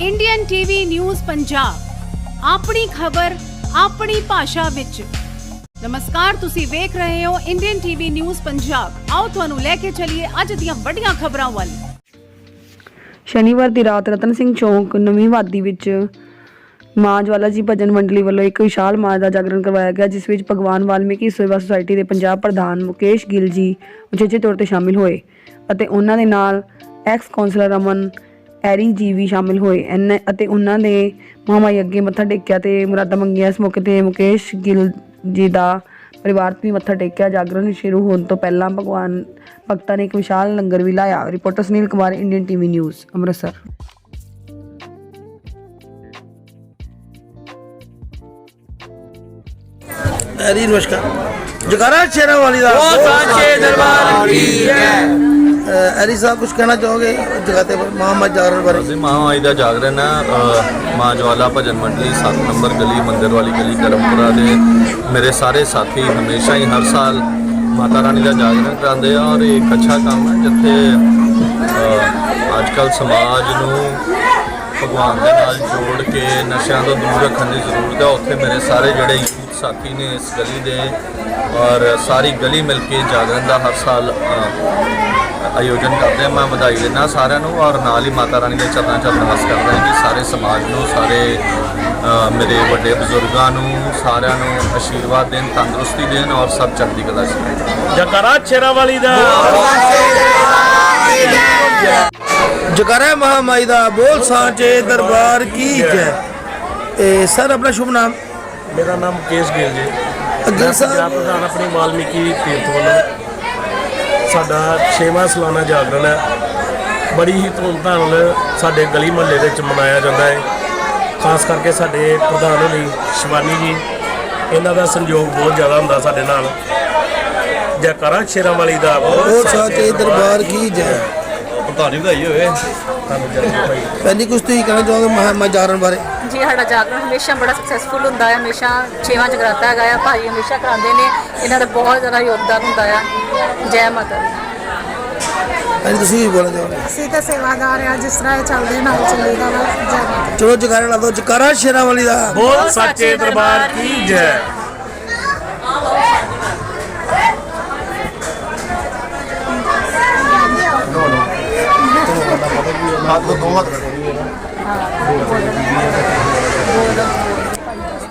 Indian TV news Punjab ਆਪਣੀ ਖਬਰ, ਆਪਣੀ ਭਾਸ਼ਾ ਵਿੱਚ। ਨਮਸਕਾਰ, ਤੁਸੀਂ ਵੇਖ ਰਹੇ ਹੋ ਇੰਡੀਅਨ ਟੀਵੀ ਨਿਊਜ਼ ਪੰਜਾਬ ਆਓ ਤੁਹਾਨੂੰ ਲੈ ਕੇ ਚੱਲੀਏ ਅੱਜ ਦੀਆਂ ਵੱਡੀਆਂ ਖਬਰਾਂ ਵੱਲ। ਸ਼ਨੀਵਾਰ ਦੀ ਰਾਤ ਰਤਨ ਸਿੰਘ ਚੌਂਕ, ਨਵੀਂ ਵਾਦੀ ਵਿੱਚ ਮਾਂ ਜਵਾਲਾ ਜੀ ਭਜਨ ਮੰਡਲੀ ਵੱਲੋਂ ਇੱਕ ਵਿਸ਼ਾਲ ਮਾਂ ਦਾ ਜਾਗਰਣ ਕਰਵਾਇਆ ਗਿਆ, ਜਿਸ ਵਿੱਚ ਭਗਵਾਨ ਵਾਲਮੀਕੀ ਸੇਵਾ ਸੁਸਾਇਟੀ ਦੇ ਪੰਜਾਬ ਪ੍ਰਧਾਨ ਮੁਕੇਸ਼ ਗਿੱਲ ਜੀ ਉਚੇਚੇ ਤੌਰ ਤੇ ਸ਼ਾਮਿਲ ਹੋਏ ਅਤੇ ਉਹਨਾਂ ਦੇ ਨਾਲ ਐਕਸ ਕਾਉਂਸਲਰ ਅਮਨ ਐਰੀ ਜੀ ਵੀ ਸ਼ਾਮਿਲ ਹੋਏ। ਐਨ- ਅਤੇ ਉਹਨਾਂ ਦੇ ਮਹਾਮਾਈ ਅੱਗੇ ਮੱਥਾ ਟੇਕਿਆ ਤੇ ਮੁਰਾਦਾਂ ਮੰਗੀਆਂ। ਇਸ ਮੌਕੇ ਤੇ ਮੁਕੇਸ਼ ਗਿੱਲ ਜੀ ਦਾ ਪਰਿਵਾਰ ਵੀ ਮੱਥਾ ਟੇਕਿਆ। ਜਾਗਰਣ ਸ਼ੁਰੂ ਹੋਣ ਤੋਂ ਪਹਿਲਾਂ ਭਗਵਾਨ ਭਗਤਾਂ ਨੇ ਇੱਕ ਵਿਸ਼ਾਲ ਲੰਗਰ ਵੀ ਲਾਇਆ। Reporter Sunil Kumar Indian TV news Amritsar. ਹਰੀ ਨਮਸਕਾਰ। ਜਗਾਰਾ ਸ਼ੇਰਾਂ ਵਾਲੀ ਦਾ ਉਹ ਸਾਚੇ ਦਰਬਾਰ ਕੀ ਹੈ। ਅਹ ਸਾਹਿਬ ਕੁਝ ਕਹਿਣਾ ਚਾਹੋਗੇ? ਜਗਾਤੇ ਪਰ ਮੁਹੰਮਦ ਜਾਗਰਣ ਬਾਰੇ। ਅਸੀਂ ਮਹਾਮਾਈ ਦਾ ਜਾਗਰਣ ਹੈ। ਮਾਂ ਜਵਾਲਾ ਭਜਨ ਮੰਡਲੀ 7 ਨੰਬਰ ਗਲੀ, ਮੰਦਿਰ ਵਾਲੀ ਗਲੀ ਕਰਮਪੁਰਾ ਦੇ ਮੇਰੇ ਸਾਰੇ ਸਾਥੀ ਹਮੇਸ਼ਾ ਹੀ ਹਰ ਸਾਲ ਮਾਤਾ ਰਾਣੀ ਦਾ ਜਾਗਰਣ ਕਰਾਉਂਦੇ ਆ ਔਰ ਇਹ ਇੱਕ ਅੱਛਾ ਕੰਮ ਹੈ ਜਿੱਥੇ ਅੱਜ ਕੱਲ ਸਮਾਜ ਨੂੰ ਭਗਵਾਨ ਦੇ ਨਾਲ ਜੋੜ ਕੇ ਨਸ਼ਿਆਂ ਤੋਂ ਦੂਰ ਰੱਖਣ ਦੀ ਜ਼ਰੂਰਤ ਹੈ। ਉੱਥੇ ਮੇਰੇ ਸਾਰੇ ਜਿਹੜੇ ਸਾਥੀ ਨੇ ਇਸ ਗਲੀ ਦੇ ਔਰ ਸਾਰੀ ਗਲੀ ਮਿਲ ਕੇ ਜਾਗਰਣ ਦਾ ਹਰ ਸਾਲ ਆਯੋਜਨ ਕਰਦੇ ਹਾਂ। ਮੈਂ ਵਧਾਈ ਦਿੰਦਾ ਸਾਰਿਆਂ ਨੂੰ ਔਰ ਨਾਲ ਹੀ ਮਾਤਾ ਰਾਣੀ ਦੇ ਚਰਨਾਂ 'ਚ ਅਰਦਾਸ ਕਰਦਾ ਹਾਂ ਕਿ ਸਾਰੇ ਸਮਾਜ ਨੂੰ ਸਾਰੇ ਮੇਰੇ ਵੱਡੇ ਬਜ਼ੁਰਗਾਂ ਨੂੰ ਸਾਰਿਆਂ ਨੂੰ ਆਸ਼ੀਰਵਾਦ ਦੇਣ ਤੰਦਰੁਸਤੀ ਦੇਣ ਔਰ ਸਭ ਚੜ੍ਹਦੀ ਕਲਾ 'ਚ। ਜਕਰਾ ਸ਼ੇਰਾਂ ਵਾਲੀ ਦਾ। ਜਗਾਰਾ ਮਹਾਮਾਈ ਦਾ ਬੋਲ ਸਾਚੇ ਦਰਬਾਰ ਕੀ ਜੈ। ਇਹ ਸਰ ਆਪਣਾ ਸ਼ੁਭ ਨਾਮ? ਮੇਰਾ ਨਾਮ ਮੁਕੇਸ਼ ਗਿੱਲ ਜੀ। ਅੱਗੇ ਸਾਹਿਬ ਪ੍ਰਧਾਨ ਆਪਣੀ ਵਾਲਮੀਕੀ ਤੀਰਥ ਵੱਲੋਂ ਸਾਡਾ 6ਵਾਂ ਸਾਲਾਨਾ ਜਾਗਰਣ ਹੈ। ਬੜੀ ਹੀ ਧੂਮਧਾਮ ਨਾਲ ਸਾਡੇ ਗਲੀ ਮੁਹੱਲੇ ਵਿੱਚ ਮਨਾਇਆ ਜਾਂਦਾ ਹੈ। ਖਾਸ ਕਰਕੇ ਸਾਡੇ ਪ੍ਰਧਾਨ ਹੋਣੀ ਸ਼ਿਵਾਨੀ ਜੀ ਇਹਨਾਂ ਦਾ ਸੰਯੋਗ ਬਹੁਤ ਜ਼ਿਆਦਾ ਹੁੰਦਾ ਸਾਡੇ ਨਾਲ। ਜੈਕਾਰਾ ਸ਼ੇਰਾਂ ਵਾਲੀ ਦਾ ਬੋਲ ਸਾਚੇ ਦਰਬਾਰ ਕੀ ਜੈ? ਤੁਹਾਨੂੰ ਵਧਾਈ ਹੋਵੇ। ਸਾਨੂੰ ਜਲਦੀ ਭਾਈ ਪਹਿਲੀ ਕੁਝ ਤੁਸੀਂ ਕਹਿਣਾ ਚਾਹੋਗੇ ਮੁਹੰਮਦ ਜਾਗਰਣ ਬਾਰੇ? ਜੀ ਸਾਡਾ ਜਾਗਰਣ ਹਮੇਸ਼ਾ ਬੜਾ ਸਕਸੈਸਫੁਲ ਹੁੰਦਾ ਹੈ ਹਮੇਸ਼ਾ ਛੇਵਾਂ ਜਗਰਾਤਾ ਹੈਗਾ ਆ ਭਾਈ ਹਮੇਸ਼ਾ ਕਰਾਉਂਦੇ ਨੇ ਇਹਨਾਂ ਦਾ ਬਹੁਤ ਜ਼ਿਆਦਾ ਯੋਗਦਾਨ ਹੁੰਦਾ ਆ। ਜੈ ਮਾਤਾ ਦੀ। ਹਾਂਜੀ ਤੁਸੀਂ ਵੀ ਬੋਲਣਾ ਚਾਹੋਗੇ ਅਸੀਂ ਤਾਂ ਸੇਵਾਦਾਰ ਆ ਜਿਸ ਤਰ੍ਹਾਂ ਇਹ ਚੱਲਦੇ ਨਾਲ ਚੱਲੀਦਾ ਵਾ ਜੈ ਮਾਤਾ ਚਲੋ ਜਗਾਰਾ ਲਾ ਦੋ ਜਗਾਰਾ ਸ਼ੇਰਾਂ ਵਾਲੀ ਦਾ। ਬੋਲ ਸੱਚੇ ਦਰਬਾਰ ਕੀ ਜੈ? आप तो दो हाथ रखो हाँ